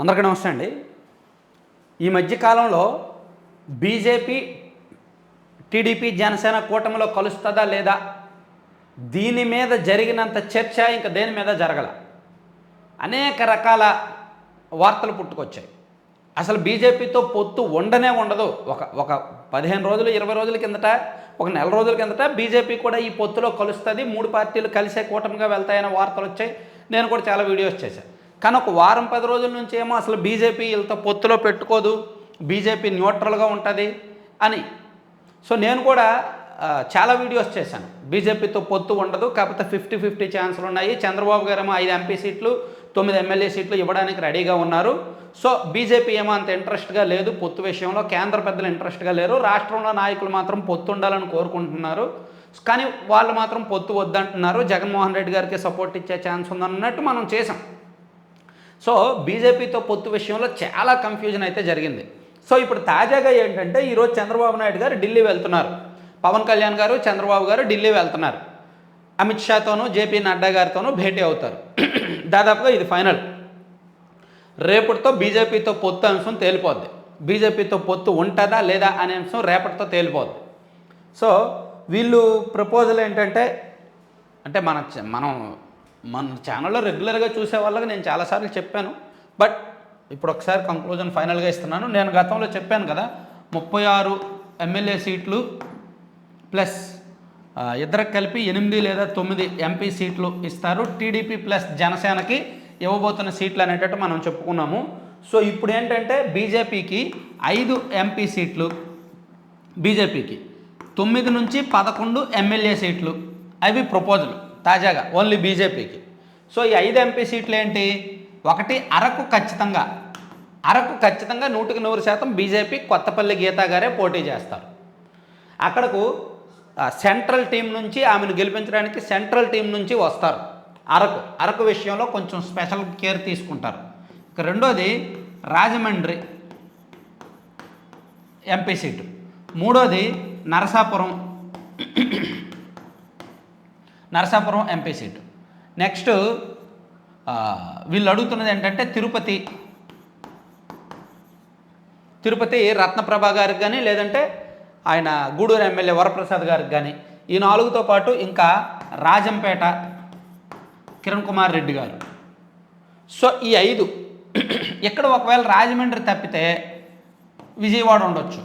అందరికీ నమస్తే అండి. ఈ మధ్యకాలంలో బీజేపీ టీడీపీ జనసేన కూటమిలో కలుస్తుందా లేదా? దీని మీద జరిగినంత చర్చ ఇంకా దేని మీద జరగల? అనేక రకాల వార్తలు పుట్టుకొచ్చాయి. అసలు బీజేపీతో పొత్తు ఉండనే ఉండదు. ఒక ఒక పదిహేను రోజులు ఇరవై రోజుల కిందట ఒక నెల రోజుల కిందట బీజేపీ కూడా ఈ పొత్తులో కలుస్తుంది. మూడు పార్టీలు కలిసే కూటమిగా వెళ్తాయనే వార్తలు వచ్చాయి. నేను కూడా చాలా వీడియోస్ చేశాను. కానీ ఒక వారం పది రోజుల నుంచి ఏమో అసలు బీజేపీ వీళ్ళతో పొత్తులో పెట్టుకోదు బీజేపీ న్యూట్రల్గా ఉంటుంది అని. సో నేను కూడా చాలా వీడియోస్ చేశాను. బీజేపీతో పొత్తు ఉండదు కాకపోతే ఫిఫ్టీ ఫిఫ్టీ ఛాన్సులు ఉన్నాయి. చంద్రబాబు గారు ఏమో ఐదు ఎంపీ సీట్లు తొమ్మిది ఎమ్మెల్యే సీట్లు ఇవ్వడానికి రెడీగా ఉన్నారు. సో బీజేపీ ఏమో అంత ఇంట్రెస్ట్గా లేదు పొత్తు విషయంలో కేంద్ర పెద్దలు ఇంట్రెస్ట్గా లేరు. రాష్ట్రంలో నాయకులు మాత్రం పొత్తు ఉండాలని కోరుకుంటున్నారు. కానీ వాళ్ళు మాత్రం పొత్తు వద్దంటున్నారు. జగన్మోహన్ రెడ్డి గారికి సపోర్ట్ ఇచ్చే ఛాన్స్ ఉందన్నట్టు మనం చేసాం సో బీజేపీతో పొత్తు విషయంలో చాలా కన్ఫ్యూజన్ అయితే జరిగింది. సో ఇప్పుడు తాజాగా ఏంటంటే ఈరోజు చంద్రబాబు నాయుడు గారు ఢిల్లీ వెళ్తున్నారు. పవన్ కళ్యాణ్ గారు చంద్రబాబు గారు ఢిల్లీ వెళ్తున్నారు. అమిత్ షాతోనూ జేపీ నడ్డా గారితోనూ భేటీ అవుతారు. దాదాపుగా ఇది ఫైనల్. రేపటితో బీజేపీతో పొత్తు అంశం తేలిపోద్ది. బీజేపీతో పొత్తు ఉంటుందా లేదా అనే అంశం రేపటితో తేలిపోద్ది. సో వీళ్ళు ప్రపోజల్ ఏంటంటే అంటే మన మనం మన ఛానల్లో రెగ్యులర్గా చూసే వాళ్ళకి నేను చాలాసార్లు చెప్పాను. బట్ ఇప్పుడు ఒకసారి కంక్లూజన్ ఫైనల్గా ఇస్తున్నాను. నేను గతంలో చెప్పాను కదా ముప్పై ఆరు ఎమ్మెల్యే సీట్లు ప్లస్ ఇద్దరికి కలిపి ఎనిమిది లేదా తొమ్మిది ఎంపీ సీట్లు ఇస్తారు. టీడీపీ ప్లస్ జనసేనకి ఇవ్వబోతున్న సీట్లు అనేటట్టు మనం చెప్పుకున్నాము. సో ఇప్పుడు ఏంటంటే బీజేపీకి ఐదు ఎంపీ సీట్లు. బీజేపీకి తొమ్మిది నుంచి పదకొండు ఎమ్మెల్యే సీట్లు. అవి ప్రపోజల్ తాజాగా ఓన్లీ బీజేపీకి సో ఈ ఐదు ఎంపీ సీట్లు ఏంటి? ఒకటి అరకు ఖచ్చితంగా. అరకు ఖచ్చితంగా నూటికి నూరు శాతం బీజేపీ కొత్తపల్లి గీతా గారే పోటీ చేస్తారు. అక్కడకు సెంట్రల్ టీం నుంచి ఆమెను గెలిపించడానికి సెంట్రల్ టీం నుంచి వస్తారు. అరకు అరకు విషయంలో కొంచెం స్పెషల్ కేర్ తీసుకుంటారు. ఇక రెండోది రాజమండ్రి ఎంపీ సీటు. మూడోది Narasapuram Narasapuram MP seat. Next వీళ్ళు అడుగుతున్నది ఏంటంటే తిరుపతి. తిరుపతి రత్నప్రభ గారికి కానీ లేదంటే ఆయన గూడూరు ఎమ్మెల్యే వరప్రసాద్ గారికి కానీ ఈ నాలుగుతో పాటు ఇంకా రాజంపేట కిరణ్ కుమార్ రెడ్డి గారు. సో ఈ ఐదు ఇక్కడ ఒకవేళ రాజమండ్రి తప్పితే విజయవాడ ఉండొచ్చు.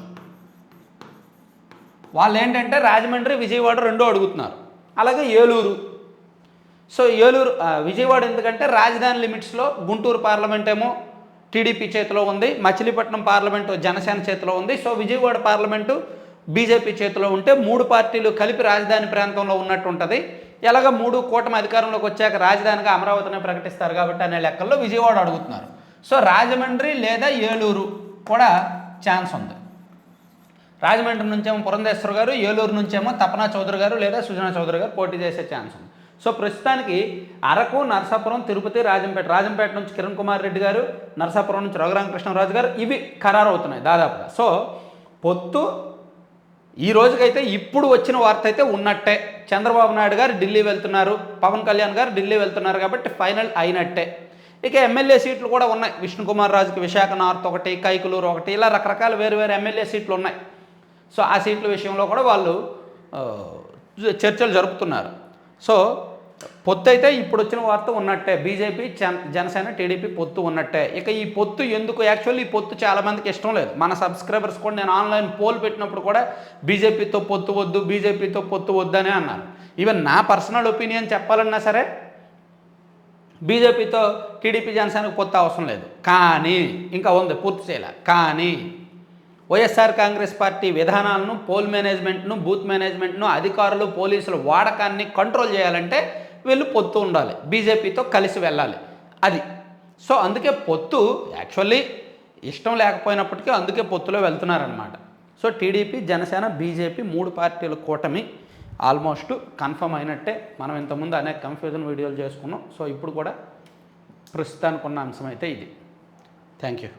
వాళ్ళు ఏంటంటే రాజమండ్రి విజయవాడ రెండో అడుగుతున్నారు. అలాగే ఏలూరు. సో ఏలూరు విజయవాడ ఎందుకంటే రాజధాని లిమిట్స్లో గుంటూరు పార్లమెంట్ ఏమో టీడీపీ చేతిలో ఉంది మచిలీపట్నం పార్లమెంటు జనసేన చేతిలో ఉంది. సో విజయవాడ పార్లమెంటు బీజేపీ చేతిలో ఉంటే మూడు పార్టీలు కలిపి రాజధాని ప్రాంతంలో ఉన్నట్టు ఉంటుంది. ఎలాగ మూడు కూటమి అధికారంలోకి వచ్చాక రాజధానిగా అమరావతిని ప్రకటిస్తారు కాబట్టి అనే లెక్కల్లో విజయవాడ అడుగుతున్నారు. సో రాజమండ్రి లేదా ఏలూరు కూడా ఛాన్స్ ఉంది. రాజమండ్రి నుంచేమో పురంధేశ్వర్ గారు ఏలూరు నుంచేమో తపనా చౌదరి గారు లేదా సుజనా చౌదరి గారు పోటీ చేసే ఛాన్స్ ఉంది. సో ప్రస్తుతానికి అరకు నరసాపురం తిరుపతి రాజంపేట రాజంపేట నుంచి కిరణ్ కుమార్ రెడ్డి గారు నరసాపురం నుంచి రఘురామకృష్ణరాజు గారు ఇవి ఖరారు అవుతున్నాయి దాదాపుగా. సో పొత్తు ఈ రోజుకైతే ఇప్పుడు వచ్చిన వార్త అయితే ఉన్నట్టే. చంద్రబాబు నాయుడు గారు ఢిల్లీ వెళ్తున్నారు పవన్ కళ్యాణ్ గారు ఢిల్లీ వెళ్తున్నారు కాబట్టి ఫైనల్ అయినట్టే. ఇక ఎమ్మెల్యే సీట్లు కూడా ఉన్నాయి. విష్ణుకుమార్ రాజుకి విశాఖ నార్త్ ఒకటి కైకులూరు ఒకటి ఇలా రకరకాల వేరు వేరు ఎమ్మెల్యే సీట్లు ఉన్నాయి. సో ఆ సీట్ల విషయంలో కూడా వాళ్ళు చర్చలు జరుపుతున్నారు. సో పొత్తు అయితే ఇప్పుడు వచ్చిన వార్త ఉన్నట్టే. బీజేపీ జన జనసేన టీడీపీ పొత్తు ఉన్నట్టే. ఇక ఈ పొత్తు ఎందుకు? యాక్చువల్లీ ఈ పొత్తు చాలామందికి ఇష్టం లేదు. మన సబ్స్క్రైబర్స్ కూడా నేను ఆన్లైన్ పోల్ పెట్టినప్పుడు కూడా బీజేపీతో పొత్తు వద్దు బీజేపీతో పొత్తు వద్దనే అన్నారు. ఈవెన్ నా పర్సనల్ ఒపీనియన్ చెప్పాలన్నా సరే బీజేపీతో టీడీపీ జనసేనకు పొత్తు అవసరం లేదు. కానీ ఇంకా ఉంది పూర్తి చేయాలి. కానీ వైఎస్ఆర్ కాంగ్రెస్ పార్టీ విధానాలను పోల్ మేనేజ్మెంట్ను బూత్ మేనేజ్మెంట్ను అధికారులు పోలీసులు వాడకాన్ని కంట్రోల్ చేయాలంటే వీళ్ళు పొత్తు ఉండాలి. బీజేపీతో కలిసి వెళ్ళాలి. అది. సో అందుకే పొత్తు యాక్చువల్లీ ఇష్టం లేకపోయినప్పటికీ అందుకే పొత్తులో వెళ్తున్నారనమాట సో టీడీపీ జనసేన బీజేపీ మూడు పార్టీల కూటమి ఆల్మోస్ట్ కన్ఫర్మ్ అయినట్టే మనం ఇంతకుముందు అనేక కన్ఫ్యూజన్ వీడియోలు చేసుకున్నాం. సో ఇప్పుడు కూడా ప్రస్తుతానికి ఉన్న అంశం అయితే ఇది. Thank you.